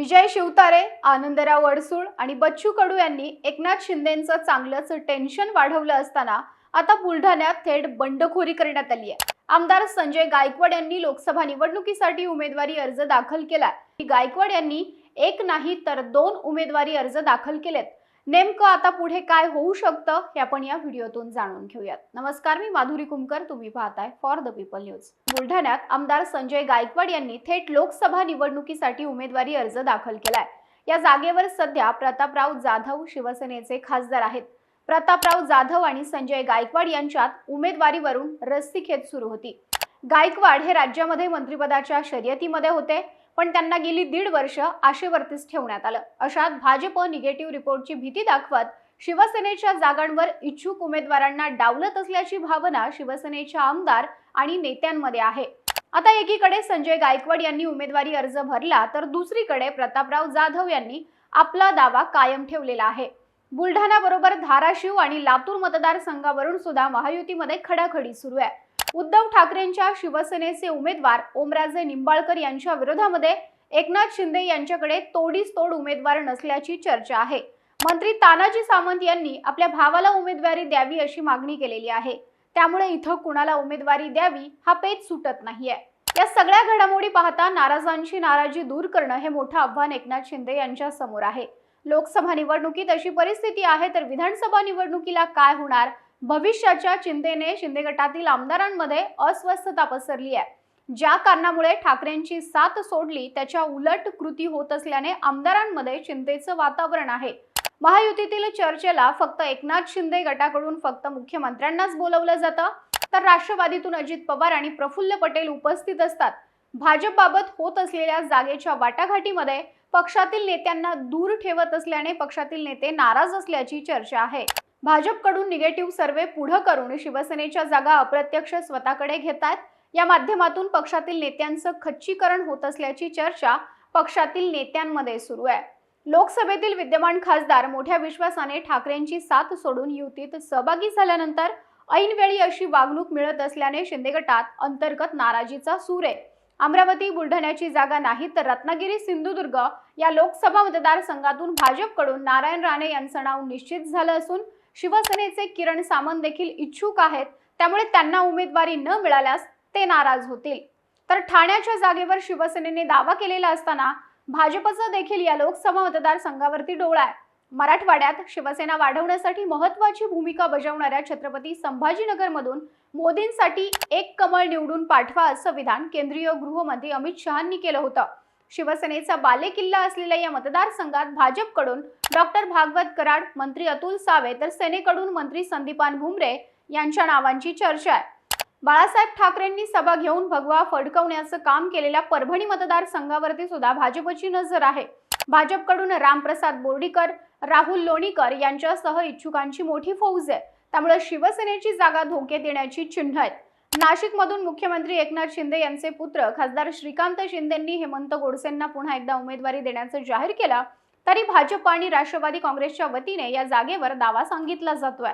विजय शिवतारे आनंदराव अडसूळ आणि बच्चू कडू यांनी एकनाथ शिंदेचं चांगलंच टेन्शन वाढवलं असताना आता बुलढाण्यात थेट बंडखोरी करण्यात आली आहे. आमदार संजय गायकवाड यांनी लोकसभा निवडणुकीसाठी उमेदवारी अर्ज दाखल केला गायकवाड यांनी एक नाही तर दोन उमेदवारी अर्ज दाखल केलेत. नेमकं आता पुढे काय होऊ शकतं हे आपण या व्हिडिओतून जाणून घेऊयात. नमस्कार मी माधुरी कुमकर तुम्ही पाहताय फॉर द पीपल न्यूज बुलढाण्यात आमदार संजय गायकवाड यांनी थेट लोकसभा निवडणुकीसाठी उमेदवारी अर्ज दाखल केलाय. या जागेवर सध्या प्रतापराव जाधव शिवसेनेचे खासदार आहेत. प्रतापराव जाधव आणि संजय गायकवाड यांच्यात उमेदवारीवरून रस्सीखेच सुरू होती. गायकवाड हे राज्यामध्ये मंत्रिपदाच्या शर्यतीमध्ये होते. पण त्यांना गेली दीड वर्ष आशेवरतीच ठेवण्यात आलं. अशात भाजप निगेटिव्ह रिपोर्टची भीती दाखवत शिवसेनेच्या जागांवर इच्छुक उमेदवारांना डावलत असल्याची भावना शिवसेनेच्या आमदार आणि नेत्यांमध्ये आहे. आता एकीकडे संजय गायकवाड यांनी उमेदवारी अर्ज भरला तर दुसरीकडे प्रतापराव जाधव यांनी आपला दावा कायम ठेवलेला आहे. बुलढाणा बरोबर धाराशिव आणि लातूर मतदारसंघावरून सुद्धा महायुतीमध्ये खडाखडी सुरू आहे. उद्धव ठाकरेंच्या शिवसेनेचे उमेदवार ओमराजे निंबाळकर यांच्या विरोधामध्ये एकनाथ शिंदे यांच्याकडे तोडीस तोड उमेदवार नसल्याची चर्चा आहे. मंत्री तानाजी सावंत यांनी आपल्या भावाला उमेदवारी द्यावी अशी मागणी केलेली आहे. त्यामुळे इथं कुणाला उमेदवारी द्यावी हा पेच सुटत नाहीये. या सगळ्या घडामोडी पाहता नाराजांची नाराजी दूर करणं हे मोठं आव्हान एकनाथ शिंदे यांच्या समोर आहे. लोकसभा निवडणुकीत अशी परिस्थिती आहे तर विधानसभा निवडणुकीला काय होणार? भविष्याच्या चिंतेने शिंदे गटातील आमदारांमध्ये अस्वस्थता पसरली आहे. ज्या कारणामुळे ठाकरेंची साथ सोडली त्याच्या उलट कृती होत असल्याने आमदारांमध्ये चिंतेचं वातावरण आहे. महायुतीतील चर्चेला फक्त एकनाथ शिंदे गटाकडून फक्त मुख्यमंत्र्यांनाच बोलवलं जातं. तर राष्ट्रवादीतून अजित पवार आणि प्रफुल्ल पटेल उपस्थित असतात. भाजपबाबत होत असलेल्या जागेच्या वाटाघाटीमध्ये पक्षातील नेत्यांना दूर ठेवत असल्याने पक्षातील नेते नाराज असल्याची चर्चा आहे. भाजपकडून निगेटिव्ह सर्वे पुढं करून शिवसेनेच्या जागा अप्रत्यक्ष स्वतःकडे घेतात या माध्यमातून पक्षातील नेत्यांचं खच्चीकरण होत असल्याची चर्चा पक्षातील नेत्यांमध्ये सुरू आहे. लोकसभेतील विद्यमान खासदार मोठ्या विश्वासाने ठाकरेंची साथ सोडून युतीत सहभागी झाल्यानंतर ऐनवेळी अशी वागणूक मिळत असल्याने शिंदे गटात अंतर्गत नाराजीचा सूर आहे. अमरावती बुलढाण्याची जागा नाही तर रत्नागिरी सिंधुदुर्ग या लोकसभा मतदारसंघातून भाजपकडून नारायण राणे यांचं नाव निश्चित झालं असून शिवसेनेचे किरण सामंत देखील इच्छुक आहेत. त्यामुळे त्यांना उमेदवारी न मिळाल्यास ते नाराज होतील. तर ठाण्याच्या जागेवर शिवसेनेने दावा केलेला असताना भाजपचा देखील या लोकसभा मतदारसंघावरती डोळा आहे. मराठवाड्यात शिवसेना वाढवण्यासाठी महत्वाची भूमिका बजावणाऱ्या छत्रपती संभाजीनगरमधून मोदींसाठी एक कमळ निवडून पाठवा असं विधान केंद्रीय गृहमंत्री अमित शहांनी केलं होतं. शिवसेनेचा बालेकिल्ला असलेल्या या मतदारसंघात भाजपकडून डॉक्टर भागवत कराड मंत्री अतुल सावे तर सेनेकडून मंत्री संदीपान भुमरे यांच्या नावांची चर्चा आहे. बाळासाहेब ठाकरेंनी सभा घेऊन भगवा फडकवण्याचं काम केलेल्या परभणी मतदारसंघावरती सुद्धा भाजपची नजर आहे. भाजपकडून रामप्रसाद बोर्डीकर राहुल लोणीकर यांच्यासह इच्छुकांची मोठी फौज आहे. त्यामुळे शिवसेनेची जागा धोक्यात येण्याची चिन्ह आहेत. नाशिकमधून मुख्यमंत्री एकनाथ शिंदे यांचे पुत्र खासदार श्रीकांत शिंदेंनी हेमंत गोडसेंना पुन्हा एकदा उमेदवारी देण्याचं जाहीर केलं तरी भाजप आणि राष्ट्रवादी काँग्रेसच्या वतीने या जागेवर दावा सांगितला जातोय.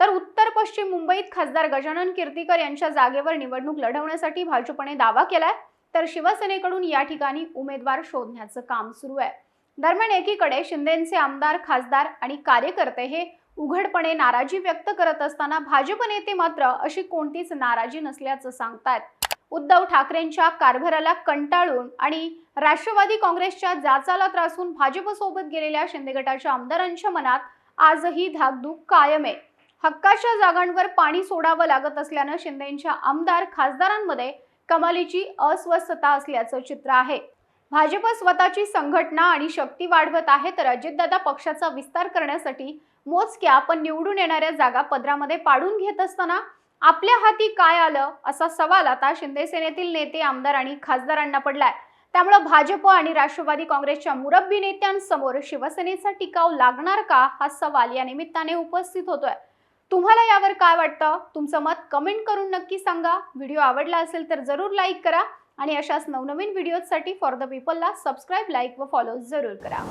तर उत्तर पश्चिम मुंबईत खासदार गजानन कीर्तीकर यांच्या जागेवर निवडणूक लढवण्यासाठी भाजपने दावा केलाय तर शिवसेनेकडून या ठिकाणी उमेदवार शोधण्याचं काम सुरू आहे. दरम्यान एकीकडे शिंदेचे आमदार खासदार आणि कार्यकर्ते हे उघडपणे नाराजी व्यक्त करत असताना भाजप नेते मात्र अशी कोणतीच नाराजी नसल्याचं सांगतात उद्धव ठाकरेंच्या कारभाराला कंटाळून आणि राष्ट्रवादी काँग्रेसच्या जाचाला त्रासून भाजपसोबत गेलेल्या शिंदे गटाच्या आमदारांच्या मनात आजही धाकधूक कायम आहे. हक्काच्या जागांवर पाणी सोडावं लागत असल्यानं शिंदेच्या आमदार खासदारांमध्ये कमालीची अस्वस्थता असल्याचं चित्र आहे. भाजप स्वतःची संघटना आणि शक्ती वाढवत आहे तर अजितदादा पक्षाचा विस्तार करण्यासाठी मोजक्या पण निवडून येणाऱ्या जागा पदरामध्ये पाडून घेत असताना आपल्या हाती काय आलं असा सवाल आता शिंदे सेनेतील नेते आमदार आणि खासदारांना पडलाय. त्यामुळे भाजप आणि राष्ट्रवादी काँग्रेसच्या मुरब्बी नेत्यांसमोर शिवसेनेचा टिकाव लागणार का हा सवाल या निमित्ताने उपस्थित होतोय. तुम्हाला यावर काय वाटतं? तुमचं मत कमेंट करून नक्की सांगा. व्हिडिओ आवडला असेल तर जरूर लाईक करा. आणि अशाच नवनवीन व्हिडिओजसाठी फॉर द पीपलला सबस्क्राईब लाईक व फॉलो जरूर करा.